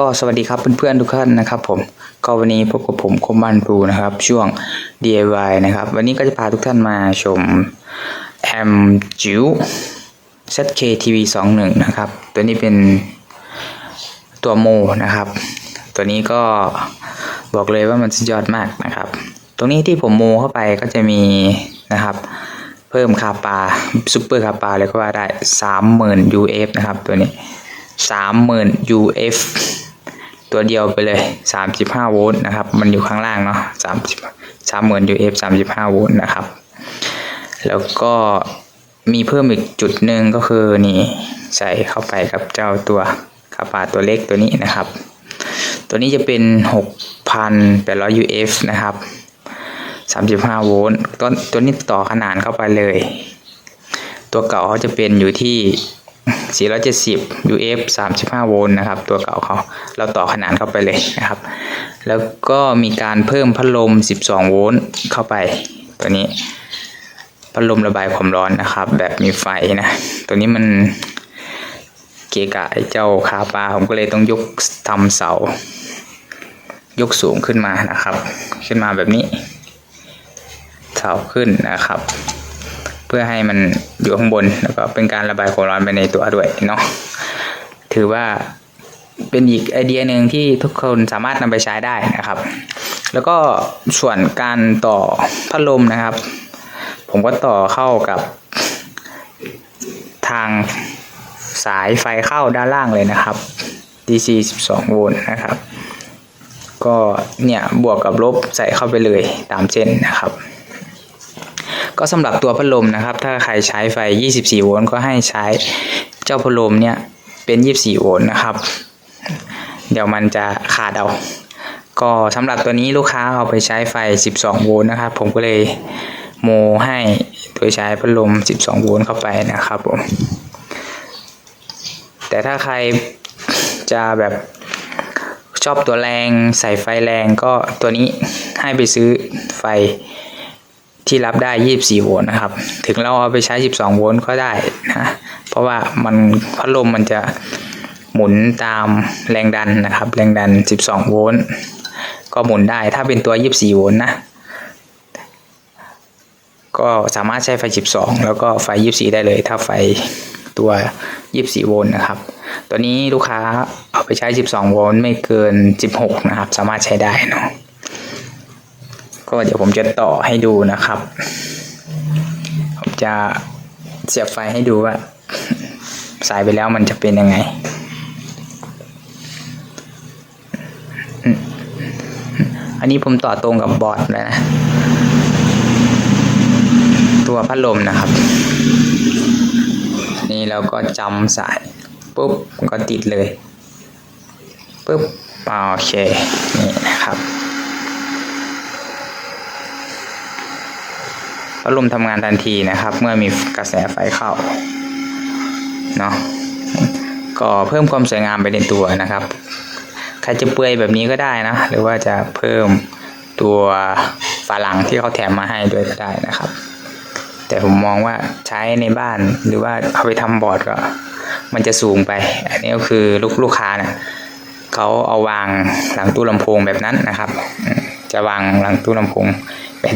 ก็สวัสดีครับเพื่อนๆทุกท่านนะครับผมก็วันนี้พบกับผมคมบันปูนะครับ ช่วง DIY นะครับ วันนี้ก็จะพาทุกท่านมาชมแอมจิ๋ว ZK TV 21 นะครับ ตัวนี้เป็นตัวโมนะครับ ตัวนี้ก็บอกเลยว่ามันสุดยอดมากนะครับ ตรงนี้ที่ผมโมเข้าไปก็จะมีนะครับเพิ่มคาปาซูเปอร์คาปาเลยก็ว่าได้สามหมื่น UF นะครับตัวนี้สามหมื่น UF ตัวเดียวไปเลยสามสิบห้าโวลต์นะครับ มันอยู่ข้างล่างเนาะสามสิบสามหมื่น UF สามสิบห้าโวลต์นะครับ แล้วก็มีเพิ่มอีกจุดหนึ่งก็คือนี่ใส่เข้าไปกับเจ้าตัวคาปาตัวเล็กตัวนี้นะครับ ตัวนี้จะเป็นหกพันแปดร้อย UF นะครับสามสิบห้าโวลต์ต้นตัวนี้ต่อขนานเข้าไปเลย ตัวเก่าเขาจะเป็นอยู่ที่ 470 UF 35 โวลต์นะครับ ตัวเก่าเขาเราต่อขนานเข้าไปเลยนะครับ แล้วก็มีการเพิ่มพัดลม 12 โวลต์เข้าไปตัวนี้ พัดลมระบายความร้อนนะครับ แบบมีไฟนะ ตัวนี้มันเกะกะไอ้เจ้าคาปลาผมก็เลยต้องยกทำเสา ยกสูงขึ้นมานะครับ ขึ้นมาแบบนี้ เสาขึ้นนะครับ เพื่อให้มันอยู่ข้างบนแล้วก็เป็นการระบายความร้อนไปในตัวด้วยเนาะถือว่าเป็นอีกไอเดียหนึ่งที่ทุกคนสามารถนำไปใช้ได้นะครับ แล้วก็ส่วนการต่อพัดลมนะครับ ผมก็ต่อเข้ากับทางสายไฟเข้าด้านล่างเลยนะครับ DC 12 โวลต์นะครับ ก็เนี่ยบวกกับลบใส่เข้าไปเลยตามเส้นนะครับ ก็สำหรับตัวพัดลมนะครับ ถ้าใครใช้ไฟ 24 โวลต์ก็ให้ใช้เจ้าพัดลมเนี่ยเป็น 24 โวลต์นะครับ เดี๋ยวมันจะขาดเอา ก็สำหรับตัวนี้ลูกค้าเอาไปใช้ไฟ 12 โวลต์นะครับ ผมก็เลยโมให้โดยใช้พัดลม 12 โวลต์เข้าไปนะครับผมแต่ถ้าใครจะแบบชอบตัวแรงใส่ไฟแรงก็ตัวนี้ให้ไปซื้อไฟ ที่รับได้ 24 โวลต์นะครับ ถึงเราเอาไปใช้ 12 โวลต์ก็ได้นะ เพราะว่ามันพัดลมมันจะหมุนตามแรงดันนะครับ แรงดัน 12 โวลต์ ก็หมุนได้ ถ้าเป็นตัว 24 โวลต์นะ ก็สามารถใช้ไฟ 12 แล้วก็ไฟ 24 ได้เลย ถ้าไฟตัว 24 โวลต์นะครับ ตัวนี้ลูกค้าเอาไปใช้ 12 โวลต์ไม่เกิน 16 นะครับ สามารถใช้ได้เนาะ ก็เดี๋ยวผมจะต่อให้ดูนะครับ ผมจะเสียบไฟให้ดูว่า สายไปแล้วมันจะเป็นยังไงอันนี้ผมต่อตรงกับบอร์ดแล้วนะ ตัวพัดลมนะครับ นี่เราก็จำสายปุ๊บก็ติดเลยปุ๊บอ่าโอเค นี่นะครับ พัดลมทำงานทันทีนะครับ เมื่อมีกระแสไฟเข้าเนาะก็เพิ่มความสวยงามไปในตัวนะครับ ใครจะเปื่อยแบบนี้ก็ได้นะ หรือว่าจะเพิ่มตัวฝาหลังที่เขาแถมมาให้ด้วยก็ได้นะครับ แต่ผมมองว่าใช้ในบ้านหรือว่าเอาไปทำบอร์ดก็ มันจะสูงไป อันนี้ก็คือลูกลูกค้านะเขาเอาวางหลังตู้ลำโพงแบบนั้นนะครับ จะวางหลังตู้ลำโพง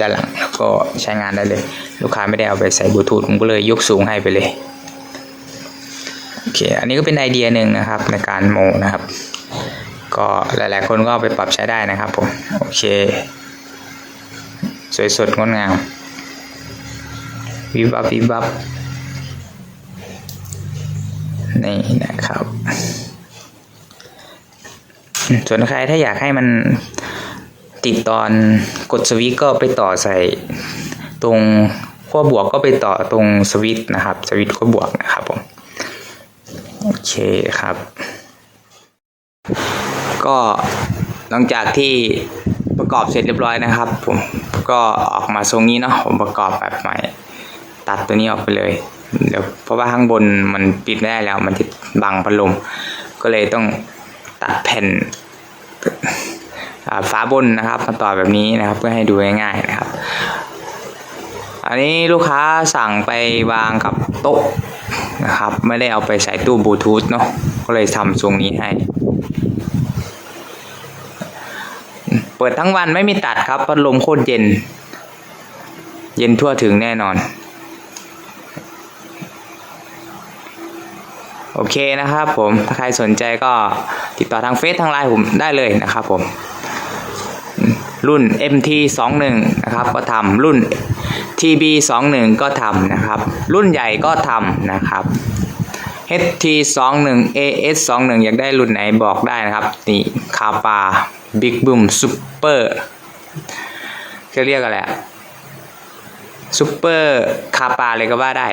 ด้านหลังแล้วก็ใช้งานได้เลย ลูกค้าไม่ได้เอาไปใส่บลูทูธผมก็เลยยกสูงให้ไปเลยโอเคอันนี้ก็เป็นไอเดียหนึ่งนะครับในการโมนะครับ ก็หลายๆ คนก็ไปปรับใช้ได้นะครับผมโอเค สวยสดงดงามวิบวับวิบวับนี่นะครับ ส่วนใครถ้าอยากให้มัน ติดตอนกดสวิตก็ไปต่อใส่ตรงขั้วบวกก็ไปต่อตรงสวิตนะครับ สวิตขั้วบวกนะครับผมโอเคครับ ก็หลังจากที่ประกอบเสร็จเรียบร้อยนะครับ ผมก็ออกมาทรงนี้เนาะผมประกอบแบบใหม่ ตัดตัวนี้ออกไปเลยเดี๋ยวเพราะว่าข้างบนมันปิดไม่ได้แล้ว มันจะบังพัดลมก็เลยต้องตัดแผ่น ฝาบนนะครับมาต่อแบบนี้นะครับ เพื่อให้ดูง่ายๆนะครับ อันนี้ลูกค้าสั่งไปวางกับโต๊ะนะครับ ไม่ได้เอาไปใส่ตู้บลูทูธเนาะก็เลยทำทรงนี้ให้ เปิดทั้งวันไม่มีตัดครับพัดลมโคตรเย็น เย็นทั่วถึงแน่นอนโอเคนะครับผม ถ้าใครสนใจก็ติดต่อทางเฟซทางไลน์ผมได้เลยนะครับผม รุ่น MT 2 1 นะครับก็ทำรุ่น TB 2 1 ก็ทำนะครับ รุ่นใหญ่ก็ทำนะครับ HT 2 1 AS 2 1 อยากได้รุ่นไหนบอกได้นะครับนี่คาปา Big Boom Super จะเรียกอะไรซูเปอร์คาปาเลยก็ว่าได้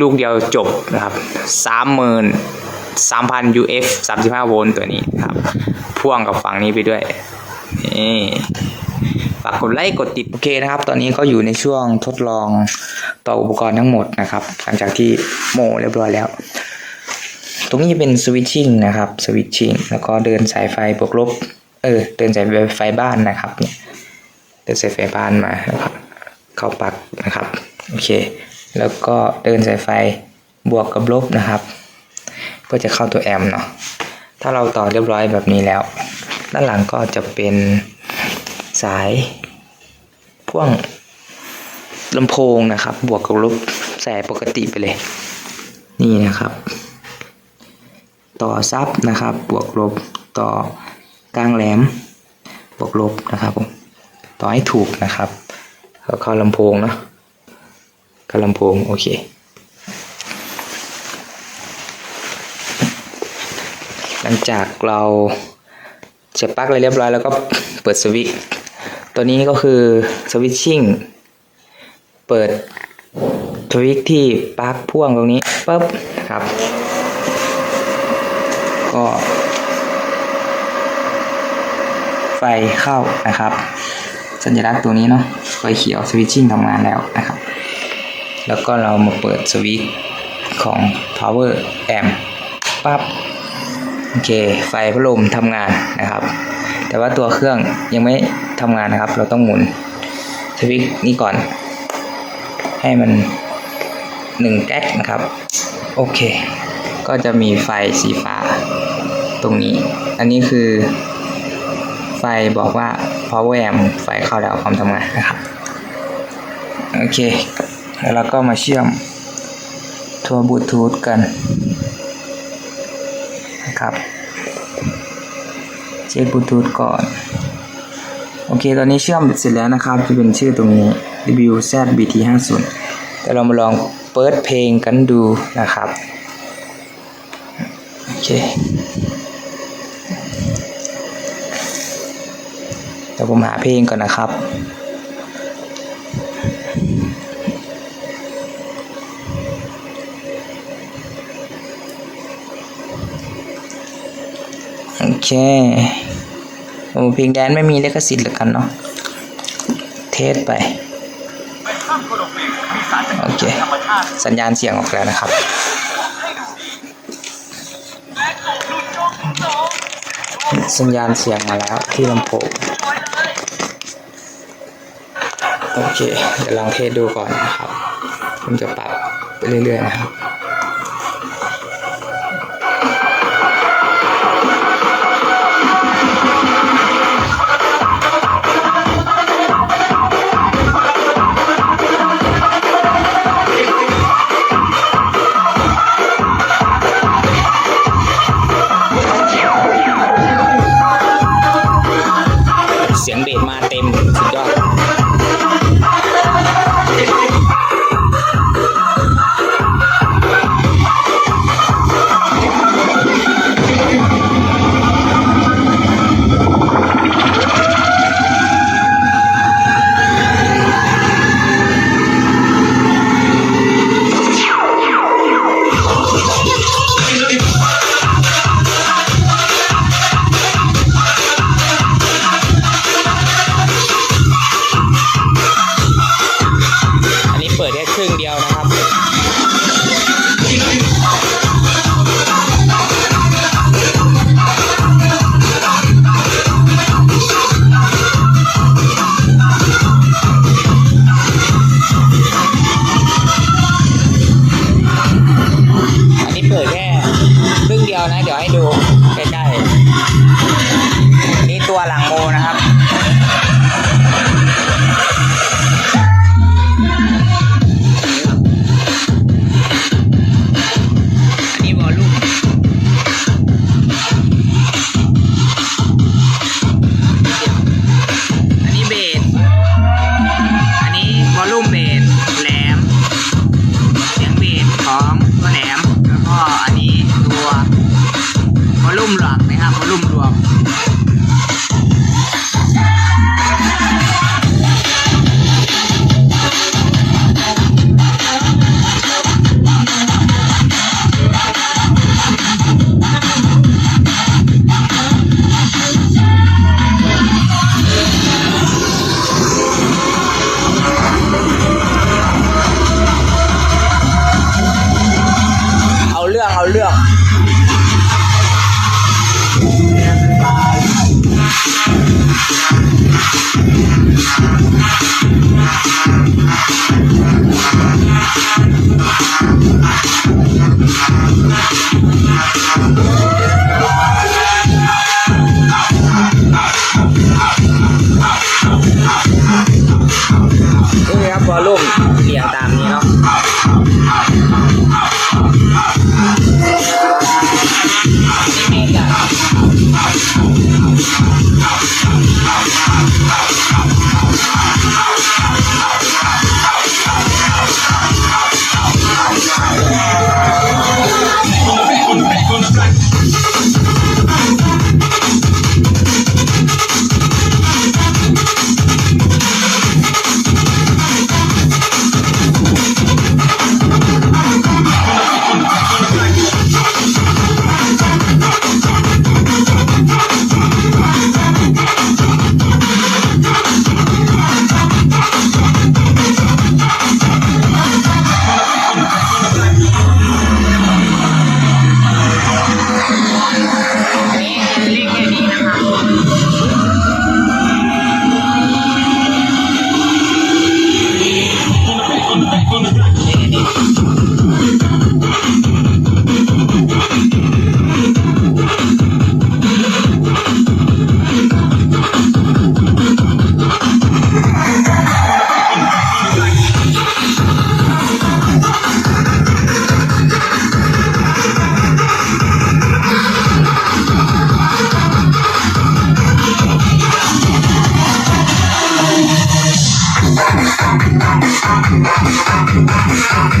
ลูกเดียวจบนะครับสามหมื่นสามพัน UF สามสิบห้าโวลต์ตัวนี้ครับ พ่วงกับฝั่งนี้ไปด้วย นี่ฝากกดไลค์กดติดโอเคนะครับ ตอนนี้ก็อยู่ในช่วงทดลองต่ออุปกรณ์ทั้งหมดนะครับ หลังจากที่โมเรียบร้อยแล้ว ตรงนี้เป็นสวิตชิ่งนะครับสวิตชิ่งแล้วก็เดินสายไฟบวกลบ เออ เดินสายไฟบ้านนะครับเนี่ยเดินสายไฟบ้านมานะครับ เข้าปักนะครับโอเค แล้วก็เดินสายไฟบวกกับลบนะครับ ก็จะเข้าตัวแอมป์เนาะถ้าเราต่อเรียบร้อยแบบนี้แล้ว ด้านหลังก็จะเป็นสายพ่วงลำโพงนะครับ บวกกับลบใส่ปกติไปเลย นี่นะครับ ต่อซับนะครับ บวกลบต่อกลางแหลม บวกลบนะครับผมต่อให้ถูกนะครับแล้วเข้าลำโพงเนาะเข้าลำโพงโอเคหลังจากเรา สียบปลั๊กอะไรเรียบร้อยแล้วก็เปิดสวิตตัวนี้ก็คือสวิตชิ่งเปิดสวิตที่ปลั๊กพ่วงตรงนี้ปุ๊บครับ ก็ ไฟเข้านะครับ สัญลักษณ์ตัวนี้เนาะไฟเขียวสวิตชิ่งทำงานแล้วนะครับ แล้วก็เรามาเปิดสวิตช์ของ power amp ปั๊บ โอเค ไฟพัดลมทำงานนะครับ แต่ว่าตัวเครื่องยังไม่ทำงานนะครับ เราต้องหมุนสวิตช์นี้ก่อน ให้มันหนึ่งแก๊กนะครับ โอเค ก็จะมีไฟสีฟ้าตรงนี้ อันนี้คือ ไฟบอกว่า power amp ไฟเข้าแล้วพร้อมทำงานนะครับ โอเค แล้วเราก็มาเชื่อมตัวบลูทูธกัน นะครับ เช็คบลูทูธก่อน โอเค ตอนนี้เชื่อมเสร็จแล้วนะครับ จะเป็นชื่อตรงนี้ WZBT50 แต่เรามาลองเปิดเพลงกันดูนะครับ โอเคเดี๋ยวผมหาเพลงก่อนนะครับ โอเคโอ้เพลงแดนไม่มีเลขสิทธิ์แล้วกันเนาะเทสไปโอเค สัญญาณเสียงออกแล้วนะครับ สัญญาณเสียงมาแล้วที่ลำโพงโอเคเดี๋ยวลองเทสดูก่อนนะครับผมจะปรับไปเรื่อยๆนะครับ วอลลุ่มเรียงตามนี้เนาะ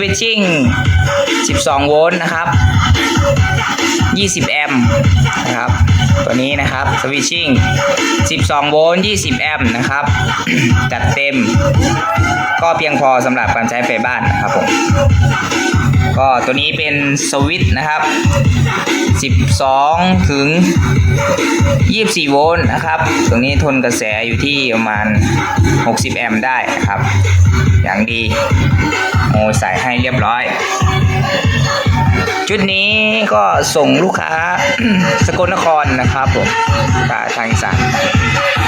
วิตชิ่ง 12 โวลต์นะครับ 20 แอมป์นะครับ ตัวนี้นะครับสวิตชิ่ง 12 โวลต์ 20 แอมป์นะครับ จัดเต็ม ก็เพียงพอสำหรับการใช้ไฟบ้านนะครับผม ก็ตัวนี้เป็นสวิตช์นะครับ 12 ถึง 24 โวลต์นะครับ ตรงนี้ทนกระแสอยู่ที่ประมาณ 60 แอมป์ได้นะครับ อย่างดี โมใส่ให้เรียบร้อย ชุดนี้ก็ส่งลูกค้าสกลนครนะครับผมทางอีสาน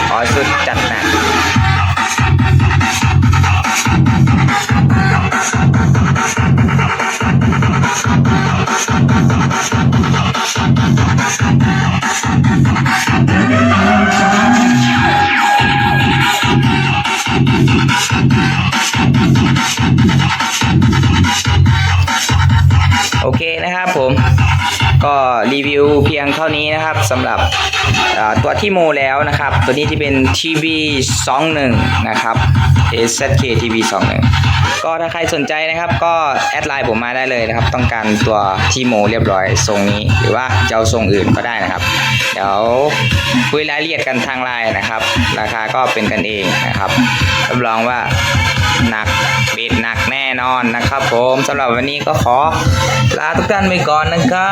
ขอสุดจัดหนัก นะครับผม ก็รีวิวเพียงเท่านี้นะครับสำหรับตัวที่โมแล้วนะครับ ตัวนี้ที่เป็น TV 21 นะครับ SZK TV 21 ก็ถ้าใครสนใจนะครับ ก็แอดไลน์ผมมาได้เลยนะครับ ต้องการตัวที่โมเรียบร้อยทรงนี้ หรือว่าจะเอาทรงอื่นก็ได้นะครับ เดี๋ยวคุยรายละเอียดกันทางไลน์นะครับ ราคาก็เป็นกันเองนะครับรับรองว่าหนักเบ็ดหนักแน่นอนนะครับผมสำหรับวันนี้ก็ขอ Lahat kan may gone ka.